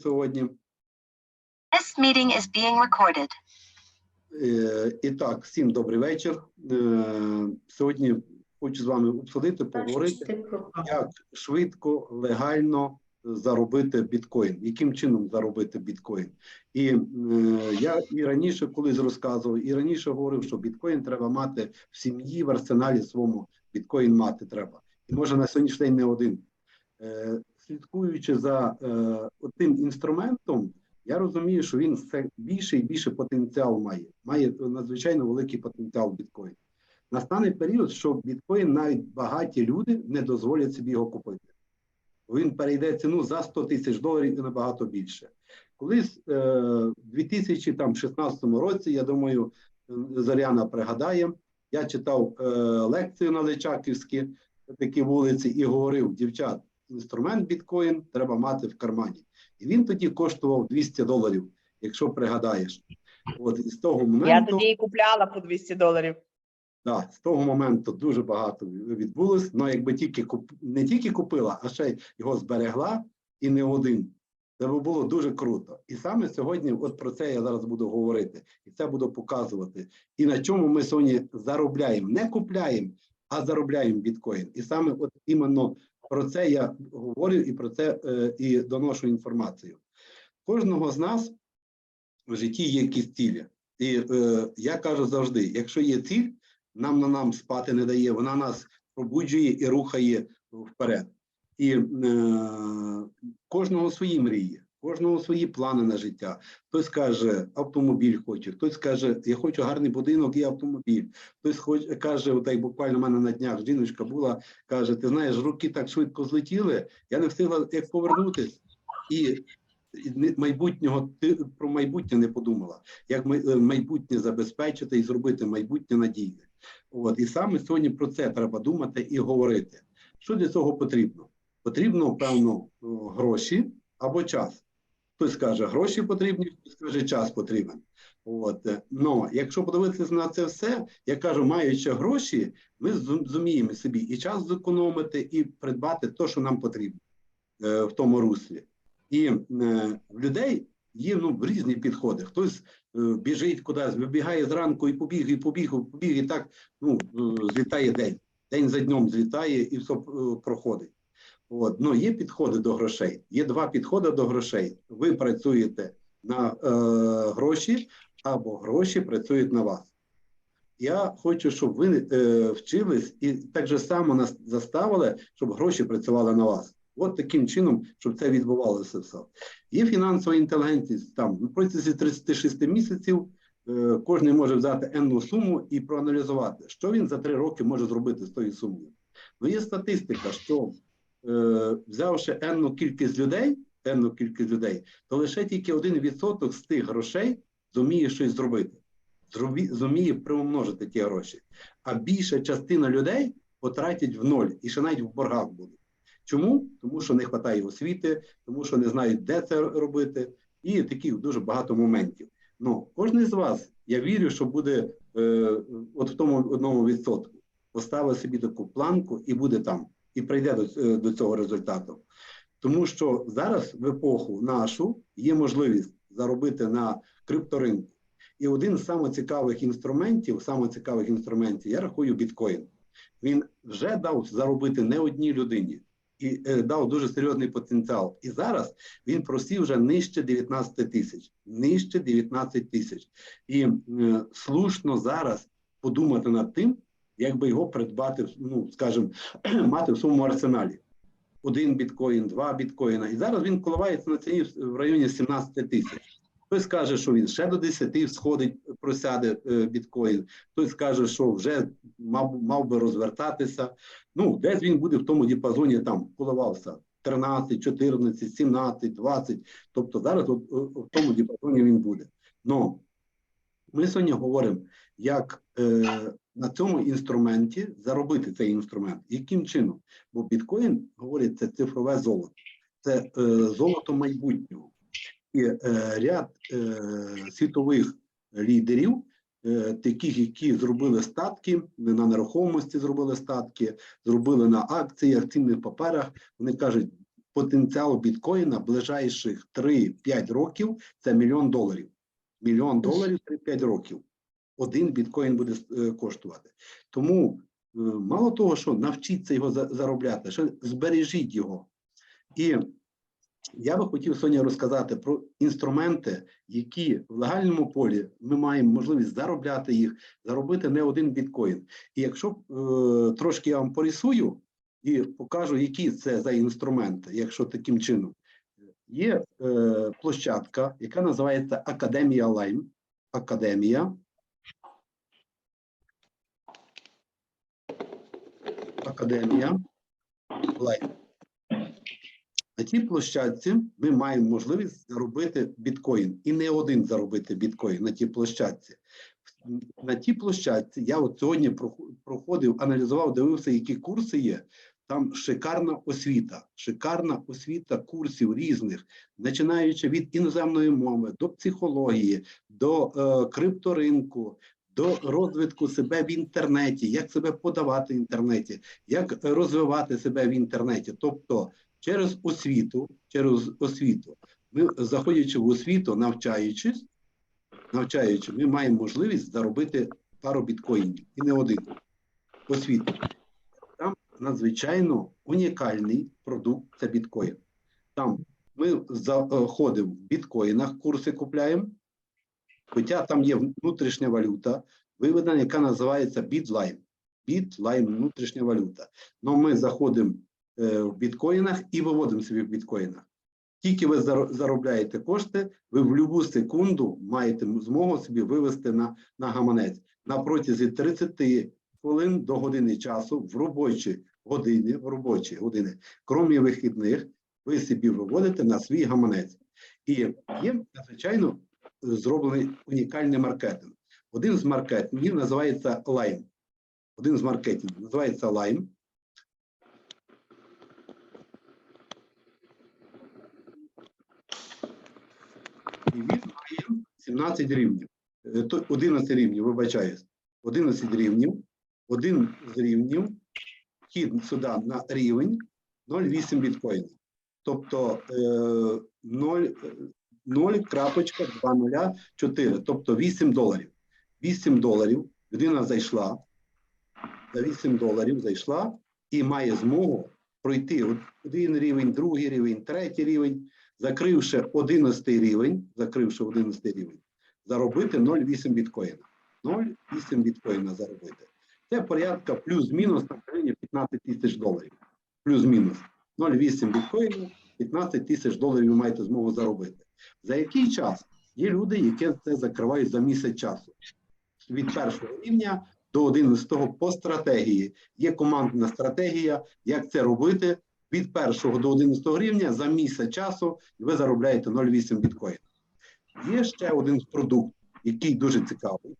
сьогодні. This meeting is being recorded. Е, І так, всім добрий вечір. Е, Сьогодні хочу з вами обсудити, поговорити, як швидко, легально заробити біткоін, яким чином заробити біткоін. І е, я і раніше колись розказував, і раніше говорив, що біткоін треба мати в сім'ї, в арсеналі своєму біткоін мати треба. І може на сьогоднішній день не один. Е, слідкуючи за е, тим інструментом, я розумію, що він все більше і більше потенціал має. Має надзвичайно великий потенціал біткоін. Настане період, що біткоін навіть багаті люди не дозволять собі його купити. Він перейде ціну за 100 тисяч доларів і набагато більше. Колись е, в 2016 році, я думаю, Зоряна пригадає, я читав е, лекцію на Личаківській такі вулиці і говорив: дівчат, інструмент біткоін треба мати в кармані. І він тоді коштував 200 доларів, якщо пригадаєш. От з того Я тоді і купляла по 200 доларів. да, з того моменту дуже багато відбулось. Ну, якби тільки куп... не тільки купила, а ще й його зберегла і не один. Це би було дуже круто. І саме сьогодні, от про це я зараз буду говорити, і це буду показувати. І на чому ми сьогодні заробляємо, не купляємо, а заробляємо біткоін. І саме от іменно про це я говорю і про це е, і доношу інформацію. Кожного з нас в житті є якісь цілі. І е, я кажу завжди: якщо є ціль, нам на нам спати не дає, вона нас пробуджує і рухає вперед. І е, кожного свої мрії, кожного свої плани на життя. Хтось каже, автомобіль хочу, хтось каже, я хочу гарний будинок і автомобіль. Хтось хоч, каже, отак буквально в мене на днях жіночка була, каже: ти знаєш, руки так швидко злетіли, я не встигла як повернутись. І майбутнього ти про майбутнє не подумала, як е, майбутнє забезпечити і зробити майбутнє надійне. От і саме сьогодні про це треба думати і говорити. Що для цього потрібно? Потрібно, певно, гроші або час. Хтось каже, гроші потрібні, хтось каже, час потрібен. От е, ну, якщо подивитися на це все, я кажу, маючи гроші, ми зуміємо собі і час зекономити, і придбати те, що нам потрібно е, в тому руслі. І е, в людей є ну, різні підходи. Хтось е, біжить кудись, вибігає зранку і побіг, і побіг, і побіг, і так ну, е, злітає день. День за днем злітає і все е, проходить. От. Ну, є підходи до грошей. Є два підходи до грошей. Ви працюєте на е, гроші, або гроші працюють на вас. Я хочу, щоб ви е, вчились і так же само нас заставили, щоб гроші працювали на вас. От таким чином, щоб це відбувалося все. Є фінансова інтелігентність там на протязі 36 місяців. Е, кожен може взяти енну суму і проаналізувати, що він за три роки може зробити з тою сумою. Ну є статистика, що взявши енну кількість людей, енну кількість людей, то лише тільки 1% з тих грошей зуміє щось зробити, зуміє примножити ті гроші. А більша частина людей потратять в ноль і ще навіть в боргах будуть. Чому? Тому що не вистачає освіти, тому що не знають, де це робити, і таких дуже багато моментів. Ну, кожен з вас, я вірю, що буде е, от в тому одному відсотку. Поставить собі таку планку і буде там, і прийде до, е, до цього результату. Тому що зараз в епоху нашу є можливість заробити на крипторинку. І один з самих цікавих інструментів, самих цікавих інструментів, я рахую біткоін. Він вже дав заробити не одній людині і е, дав дуже серйозний потенціал. І зараз він просів вже нижче 19 тисяч, нижче 19 тисяч. І е, слушно зараз подумати над тим, як би його придбати, ну скажімо, мати в своєму арсеналі. Один біткоін, два біткоїна. І зараз він коливається на ціні в районі 17 тисяч. Хтось каже, що він ще до 10 сходить, просяде е, біткоін. Хтось каже, що вже мав, мав би розвертатися. Ну, десь він буде в тому діапазоні, там коливався 13, 14, 17, 20. Тобто зараз от, в тому діапазоні він буде. Но ми сьогодні говоримо, як е, на цьому інструменті заробити цей інструмент. Яким чином? Бо біткоін, говорить, це цифрове золото, це е, золото майбутнього. І е, ряд е, світових лідерів, е, таких, які зробили статки, на нерухомості зробили статки, зробили на акціях, цінних паперах, вони кажуть, потенціал біткоїна ближайших 3-5 років це мільйон доларів. Мільйон доларів 3-5 років. Один біткоін буде е, коштувати. Тому е, мало того, що навчіться його заробляти, ще збережіть його. І я би хотів сьогодні розказати про інструменти, які в легальному полі ми маємо можливість заробляти їх, заробити не один біткоін. І якщо е, трошки я вам порисую і покажу, які це за інструменти, якщо таким чином, є е, площадка, яка називається Академія Лайм. Академія. Академія Лайм. На цій площадці ми маємо можливість заробити біткоін і не один заробити біткоін на тій площадці. На тій площадці я от сьогодні проходив, аналізував, дивився, які курси є. Там шикарна освіта, шикарна освіта курсів різних, починаючи від іноземної мови до психології, до е, крипторинку, до розвитку себе в інтернеті, як себе подавати в інтернеті, як е, розвивати себе в інтернеті. Тобто через освіту, через освіту, ми заходячи в освіту, навчаючись, навчаючи, ми маємо можливість заробити пару біткоїнів і не один освіту. Там надзвичайно унікальний продукт це біткоін. Там ми заходимо в біткоїнах, курси купляємо, хоча там є внутрішня валюта, виведена, яка називається бітлайн. Бітлайн внутрішня валюта. Но ми заходимо е, в біткоїнах і виводимо собі в біткоїнах. Тільки ви заробляєте кошти, ви в будь-яку секунду маєте змогу собі вивести на, на гаманець на протязі 30 хвилин до години часу в робочі години, в робочі години, крім вихідних, ви собі виводите на свій гаманець. І є надзвичайно зроблений унікальний маркетинг. Один з маркетингів називається Lime. Один з маркетингів називається Lime. І він має 17 рівнів. Е, 11 рівнів, вибачаюсь. 11 рівнів. Один з рівнів вхід сюди на рівень 0,8 біткоїна. Тобто е, 0, е, 0.204, тобто 8 доларів. 8 доларів людина зайшла, за 8 доларів зайшла і має змогу пройти один рівень, другий рівень, третій рівень, закривши 11 рівень, закривши 11 рівень, заробити 0,8 біткоїна. 0,8 біткоїна заробити. Це порядка плюс-мінус на країні 15 тисяч доларів. Плюс-мінус. 0,8 біткоїнів, 15 тисяч доларів ви маєте змогу заробити. За який час? Є люди, які це закривають за місяць часу. Від першого рівня до 11 по стратегії. Є командна стратегія, як це робити від першого до 11 рівня за місяць часу, і ви заробляєте 0,8 біткоїн. Є ще один продукт, який дуже цікавий.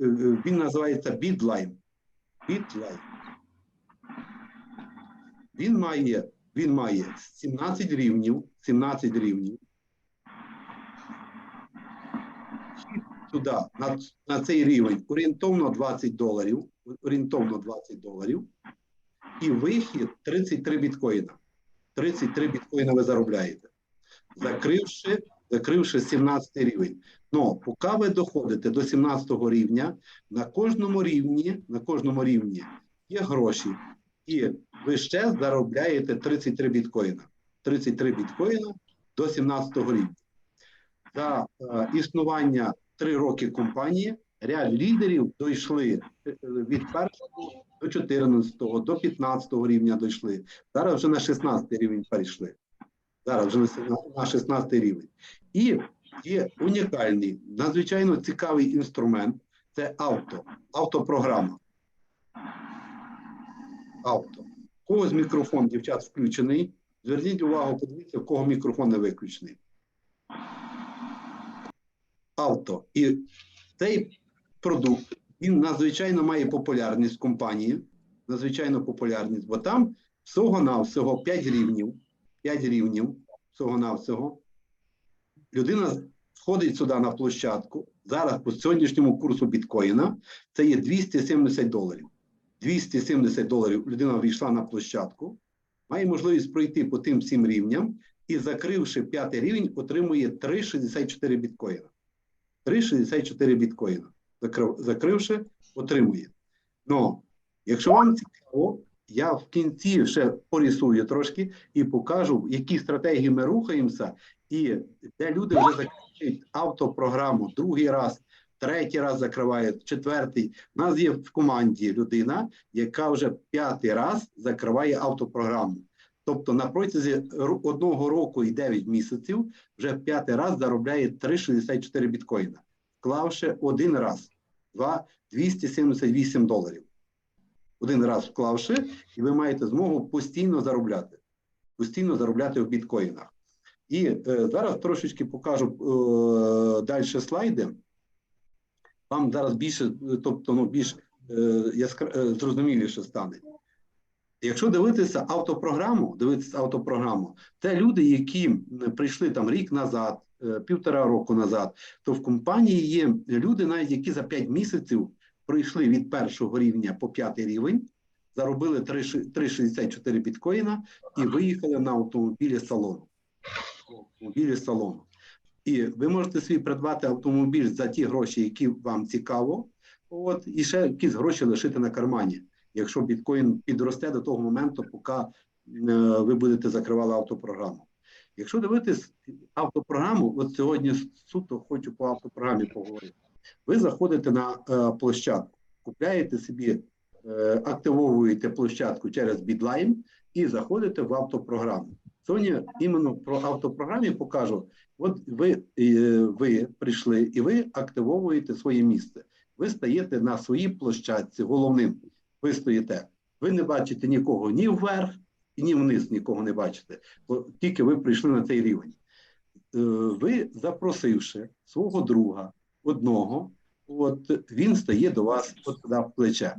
Е, е, Він називається Bitline. Bitline. Він має, він має 17 рівнів, 17 рівнів. Туди, на, на цей рівень орієнтовно 20 доларів, орієнтовно 20 доларів, і вихід 33 біткоїна. 33 біткоїна ви заробляєте, закривши, закривши 17 рівень. Ну, поки ви доходите до 17 рівня, на кожному рівні, на кожному рівні є гроші, і ви ще заробляєте 33 біткоїна. 33 біткоїна до 17 рівня. За е, існування 3 роки компанії ряд лідерів дійшли е, від першого до 14, до 15 рівня дійшли. Зараз вже на 16 рівень перейшли. Зараз вже на 16 рівень. І є унікальний, надзвичайно цікавий інструмент це авто, автопрограма. Авто. У Когось мікрофон, дівчат, включений. Зверніть увагу, подивіться, в кого мікрофон не виключений. Авто. І цей продукт він надзвичайно має популярність в компанії, надзвичайно популярність, бо там всього-навсього 5 рівнів, 5 рівнів всього-навсього. Людина входить сюди на площадку. Зараз по сьогоднішньому курсу біткоїна це є 270 доларів. 270 доларів людина війшла на площадку, має можливість пройти по тим всім рівням і, закривши п'ятий рівень, отримує 3,64 біткоїна. 3,64 біткоїна. Закрив, закривши, отримує. Ну, якщо вам цікаво, я в кінці ще порисую трошки і покажу, які стратегії ми рухаємося, і де люди вже закривають автопрограму другий раз, третій раз закривають, четвертий. У нас є в команді людина, яка вже п'ятий раз закриває автопрограму. Тобто на протязі одного року і 9 місяців вже п'ятий раз заробляє 3,64 біткоїна, вклавши один раз два 278 доларів. Один раз вклавши, і ви маєте змогу постійно заробляти. Постійно заробляти в біткоїнах. І е, зараз трошечки покажу е, далі слайди. Вам зараз більше, е, тобто ну, більш е, яскра, е, зрозуміліше стане. Якщо дивитися автопрограму, дивитися автопрограму, це люди, які прийшли там рік назад, півтора року назад, то в компанії є люди, навіть які за 5 місяців пройшли від першого рівня по п'ятий рівень, заробили 3,64 біткоїна і виїхали на автомобілі салону. Автомобілі салону. І ви можете собі придбати автомобіль за ті гроші, які вам цікаво, от, і ще якісь гроші лишити на кармані, якщо біткоін підросте до того моменту, поки е, ви будете закривали автопрограму. Якщо дивитись автопрограму, от сьогодні суто хочу по автопрограмі поговорити. Ви заходите на е, площадку, купляєте собі, е, активовуєте площадку через Бідлайн і заходите в автопрограму. Сьогодні іменно про автопрограмі покажу. От ви, е, ви прийшли і ви активовуєте своє місце. Ви стаєте на своїй площадці головним. Ви стоїте. Ви не бачите нікого ні вверх, ні вниз нікого не бачите. Тільки ви прийшли на цей рівень. Е, Ви, запросивши свого друга одного, от він стає до вас от в плече,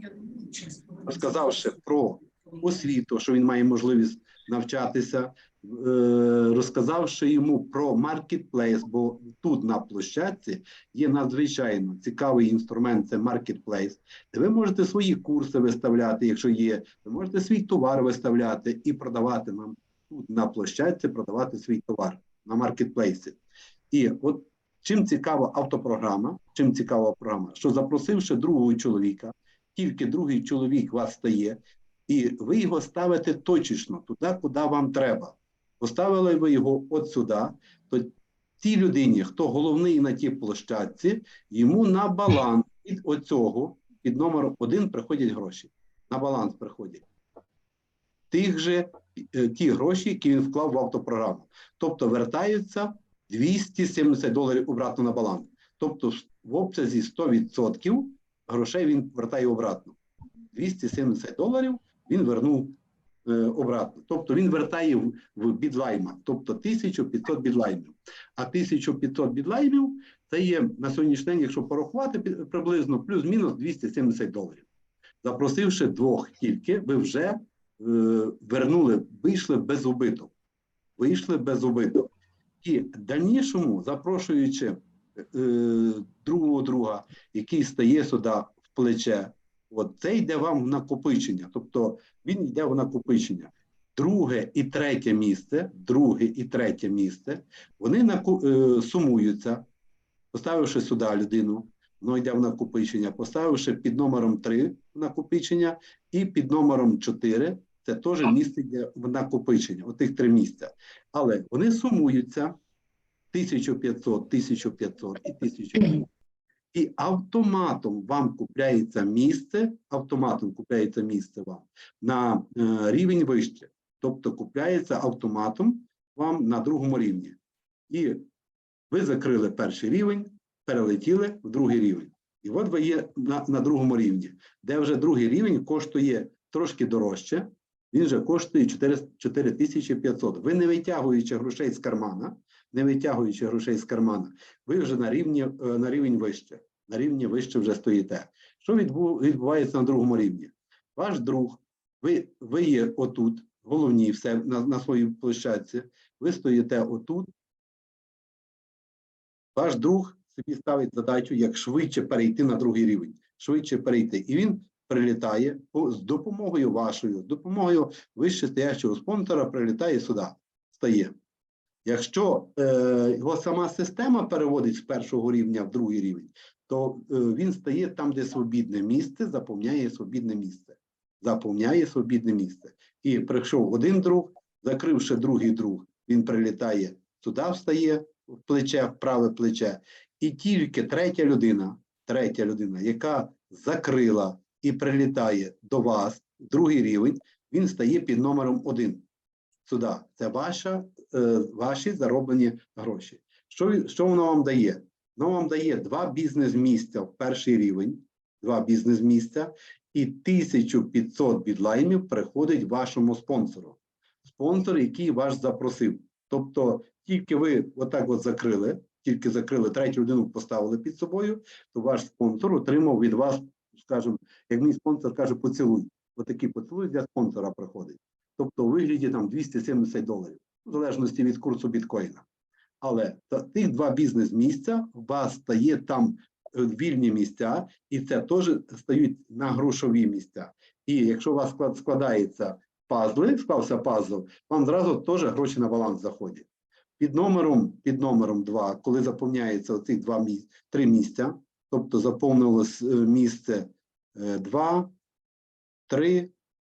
розказавши про освіту, що він має можливість навчатися, розказавши йому про маркетплейс, бо тут на площадці є надзвичайно цікавий інструмент це маркетплейс, де ви можете свої курси виставляти, якщо є, ви можете свій товар виставляти і продавати нам тут на площадці, продавати свій товар на маркетплейсі. І от чим цікава автопрограма, чим цікава програма, що запросивши другого чоловіка, тільки другий чоловік вас стає, і ви його ставите точечно туди, куди вам треба. Поставили ви його от сюди, то тій людині, хто головний на тій площадці, йому на баланс від оцього, під номером один приходять гроші. На баланс приходять. Тих же е, ті гроші, які він вклав в автопрограму. Тобто вертаються 270 доларів обратно на баланс. Тобто в обсязі 100% грошей він вертає обратно. 270 доларів він вернув обратно. Тобто він вертає в, в бідлайма, тобто 1500 бідлаймів. А 1500 бідлаймів це є на сьогоднішній день, якщо порахувати приблизно плюс-мінус 270 доларів. Запросивши двох тільки, ви вже е, вернули, вийшли без убиток. Вийшли без убиток. І дальнішому, запрошуючи е, другого друга, який стає сюди в плече, От це йде вам в накопичення, тобто він йде в накопичення. Друге і третє місце, друге і третє місце, вони наку, е, сумуються, поставивши сюди людину, воно йде в накопичення, поставивши під номером 3 в накопичення і під номером 4 це теж місце йде в накопичення, отих три місця. Але вони сумуються 1500, 1500 і 1500. І автоматом вам купляється місце, автоматом купляється місце вам на е, рівень вище. Тобто купляється автоматом вам на другому рівні. І ви закрили перший рівень, перелетіли в другий рівень. І от ви є на, на другому рівні, де вже другий рівень коштує трошки дорожче, він вже коштує 4, 4500. Ви не витягуючи грошей з кармана, не витягуючи грошей з кармана, ви вже на рівні е, на рівень вище. На рівні вище вже стоїте. Що відбувається на другому рівні? Ваш друг, ви, ви є отут, головні все на, на своїй площадці, ви стоїте отут. Ваш друг собі ставить задачу, як швидше перейти на другий рівень, швидше перейти. І він прилітає з допомогою вашою, з допомогою вищестоящого спонсора, прилітає сюди, стає. Якщо е, його сама система переводить з першого рівня в другий рівень, то е, він стає там, де свобідне місце, заповняє свобідне місце. Заповняє свобідне місце. І прийшов один друг, закривши другий друг, він прилітає сюди, встає в плече, в праве плече. І тільки третя людина, третя людина, яка закрила і прилітає до вас, другий рівень, він стає під номером один. Сюди. Це ваша, ваші зароблені гроші. Що, що воно вам дає? Воно вам дає два бізнес-місця в перший рівень, два бізнес-місця, і 1500 бідлаймів приходить вашому спонсору. Спонсор, який вас запросив. Тобто, тільки ви отак от закрили, тільки закрили третю людину, поставили під собою, то ваш спонсор отримав від вас, скажімо, як мій спонсор каже, поцілуй. Отакий поцілуй для спонсора приходить. Тобто у вигляді там 270 доларів, в залежності від курсу біткоїна. Але тих два бізнес-місця у вас стає там е, вільні місця, і це теж стають на грошові місця. І якщо у вас склад- складається пазли, склався пазл, вам зразу теж гроші на баланс заходять. Під номером, під номером 2, коли заповняється оці два три місця, тобто заповнилось е, місце 2, 3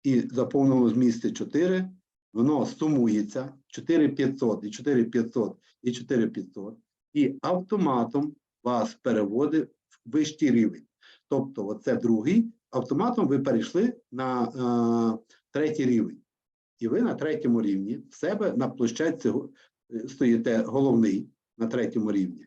і заповнилось місце 4, воно сумується 4500 і 4500 і 4500, і автоматом вас переводить в вищий рівень. Тобто, оце другий, автоматом ви перейшли на е, третій рівень. І ви на третьому рівні в себе на площадці е, стоїте головний на третьому рівні.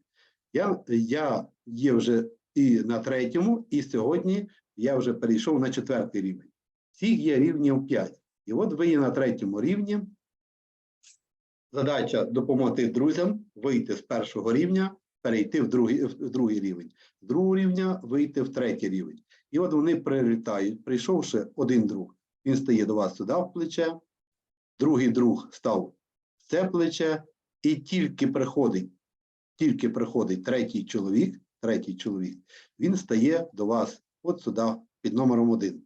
Я, я є вже і на третьому, і сьогодні я вже перейшов на четвертий рівень. Всіх є рівнів 5. І от ви є на третьому рівні. Задача допомогти друзям вийти з першого рівня, перейти в другий, в другий рівень, з другого рівня вийти в третій рівень. І от вони прилітають, прийшовши один друг, він стає до вас сюди в плече, другий друг став в це плече, і тільки приходить, тільки приходить третій чоловік, третій чоловік, він стає до вас от сюди під номером один.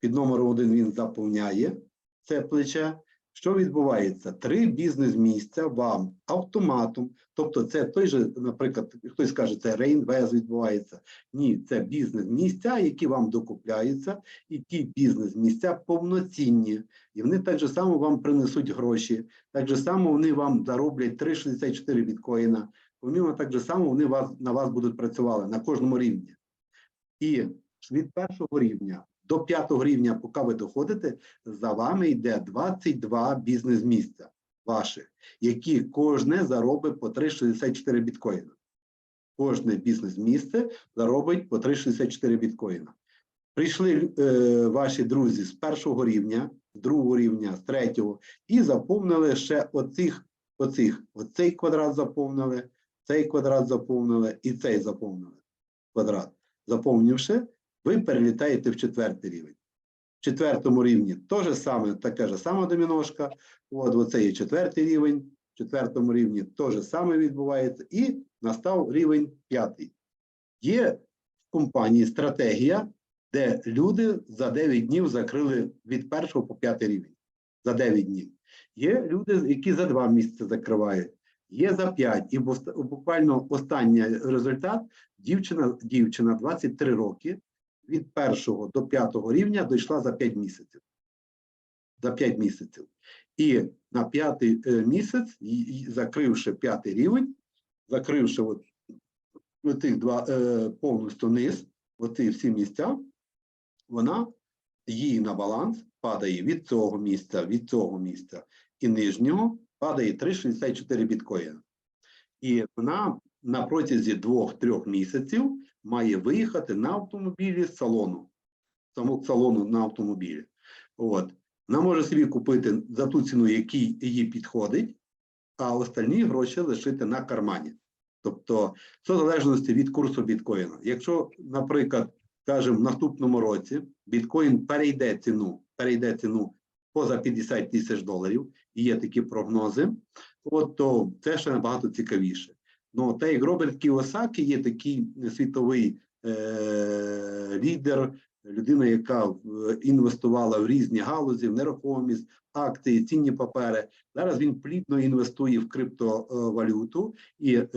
Під номером один він заповняє це плече. Що відбувається? Три бізнес-місця вам автоматом, тобто це той же, наприклад, хтось скаже, це реінвест відбувається. Ні, це бізнес-місця, які вам докупляються, і ті бізнес-місця повноцінні. І вони так же само вам принесуть гроші, так же само вони вам зароблять 3,64 біткоїна. Помимо так же само вони вас, на вас будуть працювати на кожному рівні. І від першого рівня до п'ятого рівня, поки ви доходите, за вами йде 22 бізнес-місця ваших, які кожне заробить по 3,64 біткоїна. Кожне бізнес-місце заробить по 3,64 біткоїна. Прийшли е, ваші друзі з першого рівня, з другого рівня, з третього, і заповнили ще оцих, оцих, оцей квадрат заповнили, цей квадрат заповнили і цей заповнили квадрат. Заповнивши, ви перелітаєте в четвертий рівень. В четвертому рівні те ж саме, така ж сама доміношка. От оце є четвертий рівень. В четвертому рівні те ж саме відбувається, і настав рівень п'ятий. Є в компанії стратегія, де люди за 9 днів закрили від першого по п'ятий рівень. За 9 днів. Є люди, які за 2 місяці закривають, є за 5. І буквально останній результат дівчина, дівчина 23 роки від першого до п'ятого рівня дійшла за 5 місяців. За 5 місяців. І на п'ятий е, місяць, закривши п'ятий рівень, закривши от, тих два е, повністю низ, оці всі місця, вона їй на баланс падає від цього місця, від цього місця і нижнього падає 3,64 біткоїна. І вона на протязі двох-трьох місяців має виїхати на автомобілі з салону. Самого салону на автомобілі. От. Вона може собі купити за ту ціну, який їй підходить, а остальні гроші лишити на кармані. Тобто, це в залежності від курсу біткоїна. Якщо, наприклад, скажімо, в наступному році біткоін перейде ціну, перейде ціну поза 50 тисяч доларів, і є такі прогнози, от, то це ще набагато цікавіше. Ну, те, як Роберт Кіосакі є такий світовий е- лідер людина, яка е, інвестувала в різні галузі, в нерухомість, акції, цінні папери. Зараз він плідно інвестує в криптовалюту, і е,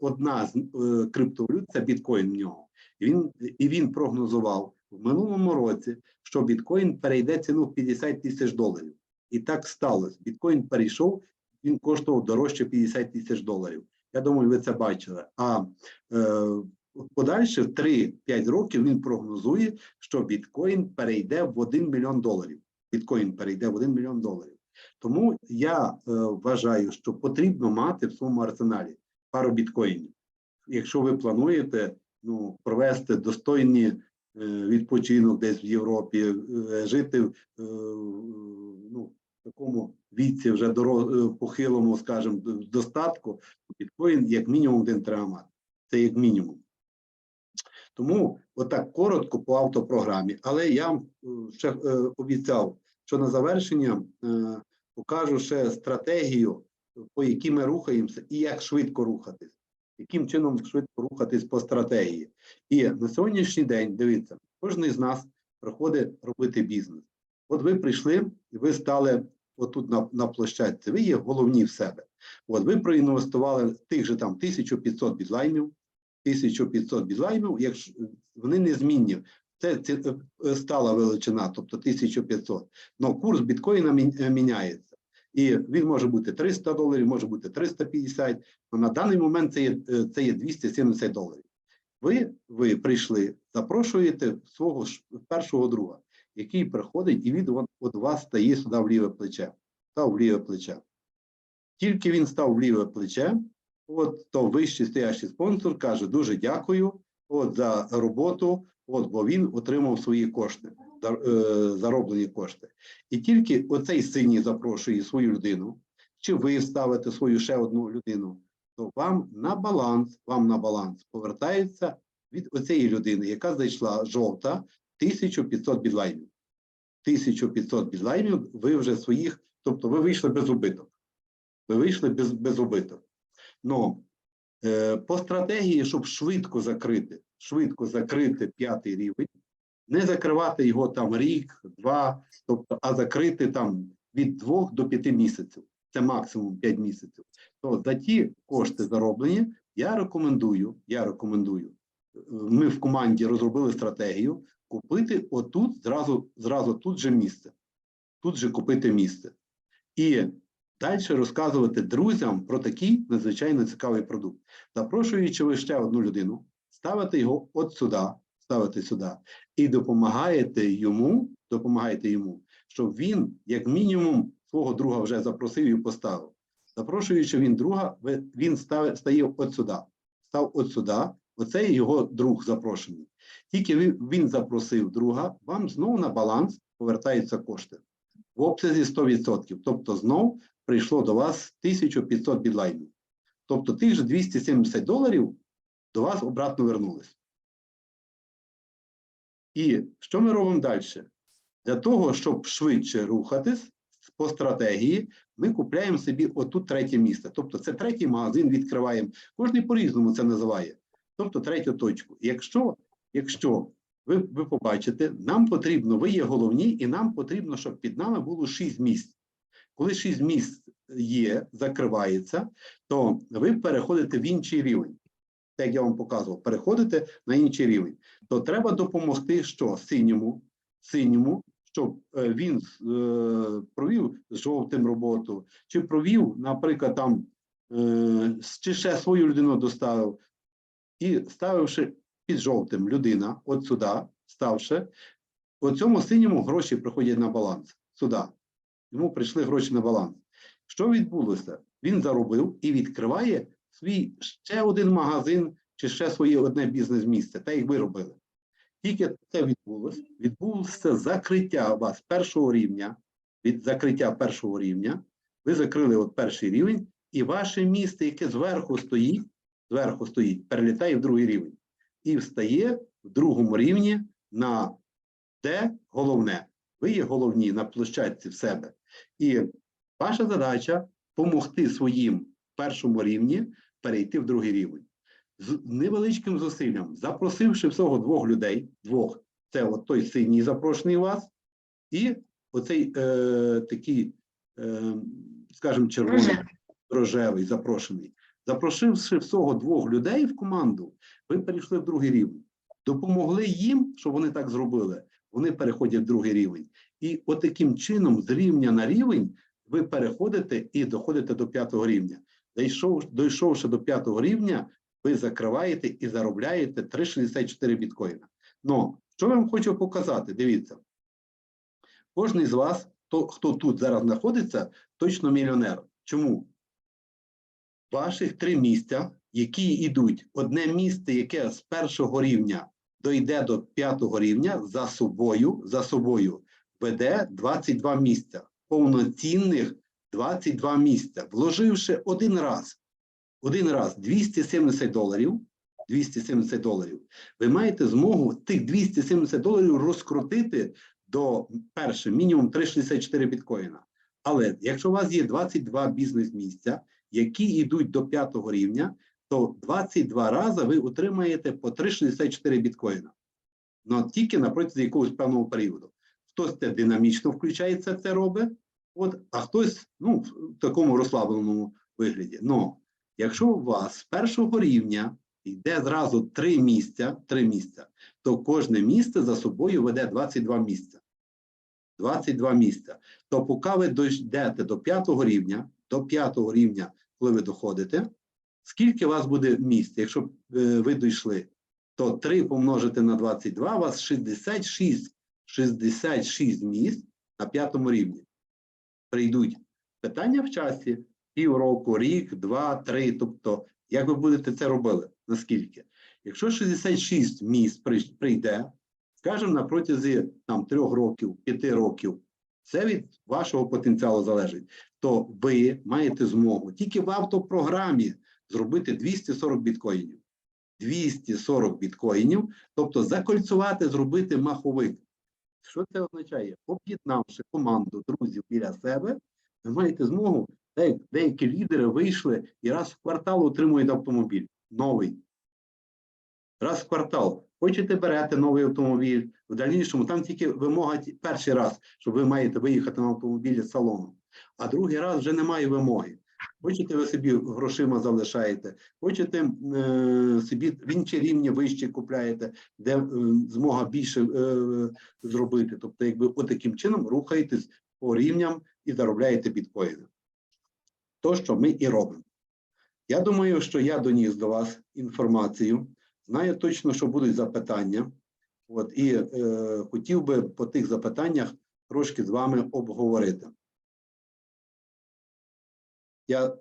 одна з е, криптовалют це біткоін в нього. І він, і він прогнозував в минулому році, що біткоін перейде ціну в 50 тисяч доларів. І так сталося. Біткоін перейшов, він коштував дорожче 50 тисяч доларів. Я думаю, ви це бачили. А е, подальше в 3-5 років він прогнозує, що біткоін перейде в 1 мільйон доларів. Біткоін перейде в 1 мільйон доларів. Тому я е, вважаю, що потрібно мати в своєму арсеналі пару біткоїнів. Якщо ви плануєте ну, провести достойні е, відпочинок десь в Європі, е, жити в е, ну, такому віці вже доро, е, похилому, скажімо, достатку, біткоін як мінімум один треба мати. Це як мінімум. Тому отак коротко по автопрограмі. Але я вам е, ще е, обіцяв, що на завершення покажу ще стратегію, по якій ми рухаємося, і як швидко рухатись, яким чином швидко рухатись по стратегії. І на сьогоднішній день, дивіться, кожен з нас приходить робити бізнес. От ви прийшли, ви стали отут на, на площадці, ви є головні в себе. От ви проінвестували тих же там 1500 бідлаймів, 1500 бідлаймів, якщо вони незмінні. Це, це е, стала величина, тобто 1500. Но курс біткоїна е, міняється. І він може бути 300 доларів, може бути 350, але на даний момент це є, е, це є 270 доларів. Ви, ви прийшли, запрошуєте свого першого друга, який приходить і від от, от вас стає сюди в ліве плече. Став в ліве плече. Тільки він став в ліве плече, от то вищий стоящий спонсор каже: дуже дякую от, за роботу, от, бо він отримав свої кошти, е, зароблені кошти. І тільки оцей синій запрошує свою людину, чи ви ставите свою ще одну людину, то вам на баланс, вам на баланс повертається від оцієї людини, яка зайшла жовта, 1500 бідлаймів. 1500 бідлаймів ви вже своїх, тобто ви вийшли без убиток. Ви вийшли без, без убиток. Но е, по стратегії, щоб швидко закрити, швидко закрити п'ятий рівень, не закривати його там рік, два, тобто, а закрити там від двох до п'яти місяців. Це максимум 5 місяців. То за ті кошти зароблені, я рекомендую, я рекомендую. е, Ми в команді розробили стратегію купити отут зразу, зразу тут же місце. Тут же купити місце. І далі розказувати друзям про такий надзвичайно цікавий продукт. Запрошуючи ви ще одну людину, ставите його от сюди, ставите сюди, і допомагаєте йому, допомагаєте йому, щоб він, як мінімум, свого друга вже запросив і поставив. Запрошуючи він друга, він стає от сюди. Став от сюди, оце його друг запрошений. Тільки він запросив друга, вам знову на баланс повертаються кошти в обсязі 100%. Тобто знов прийшло до вас 1500 бідлаймів. Тобто тих же 270 доларів до вас обратно вернулись. І що ми робимо далі? Для того, щоб швидше рухатись по стратегії, ми купляємо собі отут третє місце. Тобто це третій магазин відкриваємо. Кожний по-різному це називає. Тобто третю точку. Якщо, якщо ви, ви побачите, нам потрібно, ви є головні, і нам потрібно, щоб під нами було 6 місць. Коли 6 місць є, закривається, то ви переходите в інший рівень. Так я вам показував, переходите на інший рівень. То треба допомогти що синьому, синьому, щоб е, він е, провів з жовтим роботу, чи провів, наприклад, там е, чи ще свою людину доставив, і ставивши під жовтим людина, от сюди, ставши, у цьому синьому гроші приходять на баланс. Сюди. Йому прийшли гроші на баланс. Що відбулося? Він заробив і відкриває свій ще один магазин чи ще своє одне бізнес-місце, так як ви робили. Тільки це відбулося, відбулося закриття вас першого рівня, від закриття першого рівня, ви закрили от перший рівень, і ваше місце, яке зверху стоїть, зверху стоїть, перелітає в другий рівень. І встає в другому рівні на де головне. Ви є головні на площадці в себе. І ваша задача допомогти своїм першому рівні перейти в другий рівень. З невеличким зусиллям, запросивши всього двох людей, двох, це от той синій запрошений вас, і оцей е, такий, е, скажімо, червоний рожевий запрошений. Запрошивши всього двох людей в команду, ви перейшли в другий рівень. Допомогли їм, щоб вони так зробили. Вони переходять в другий рівень. І от таким чином, з рівня на рівень, ви переходите і доходите до п'ятого рівня. Дійшов, дійшовши до п'ятого рівня, ви закриваєте і заробляєте 3,64 біткоїна. Ну, що я вам хочу показати? Дивіться. Кожен з вас, то, хто тут зараз знаходиться, точно мільйонер. Чому? Ваших три місця, які йдуть, одне місце, яке з першого рівня дойде до п'ятого рівня, за собою, за собою веде 22 місця, повноцінних 22 місця, вложивши один раз, один раз 270 доларів, 270 доларів, ви маєте змогу тих 270 доларів розкрутити до перше, мінімум 364 біткоїна. Але якщо у вас є 22 бізнес-місця, які йдуть до п'ятого рівня, то 22 рази ви отримаєте по 364 біткоїна. Ну тільки на протязі якогось певного періоду. Хтось це динамічно включається, це робить, от, а хтось ну, в такому розслабленому вигляді. Но якщо у вас з першого рівня йде зразу три місця, три місця, то кожне місце за собою веде 22 місця. 22 місця. То поки ви дійдете до п'ятого рівня, до п'ятого рівня, коли ви доходите, скільки у вас буде місць, якщо е, ви дійшли, то 3 помножити на 22, у вас 66, 66 місць на п'ятому рівні. Прийдуть питання в часі, півроку, рік, два, три. Тобто, як ви будете це робили? Наскільки? Якщо 66 місць прийде, скажімо, на протязі трьох років, п'яти років, це від вашого потенціалу залежить, то ви маєте змогу тільки в автопрограмі зробити 240 біткоїнів. 240 біткоїнів, тобто закольцювати, зробити маховик. Що це означає? Об'єднавши команду друзів біля себе, ви маєте змогу, так як деякі лідери вийшли і раз в квартал отримують автомобіль новий. Раз в квартал. Хочете берете новий автомобіль, в дальнішому там тільки вимога перший раз, що ви маєте виїхати на автомобілі з салону, а другий раз вже немає вимоги. Хочете ви собі грошима залишаєте, хочете е, собі в інші рівні вище купляєте, де е, змога більше е, зробити. Тобто, якби отаким чином рухаєтесь по рівням і заробляєте біткоїни. То, що ми і робимо. Я думаю, що я доніс до вас інформацію. Знаю точно, що будуть запитання. От, і е, хотів би по тих запитаннях трошки з вами обговорити. Я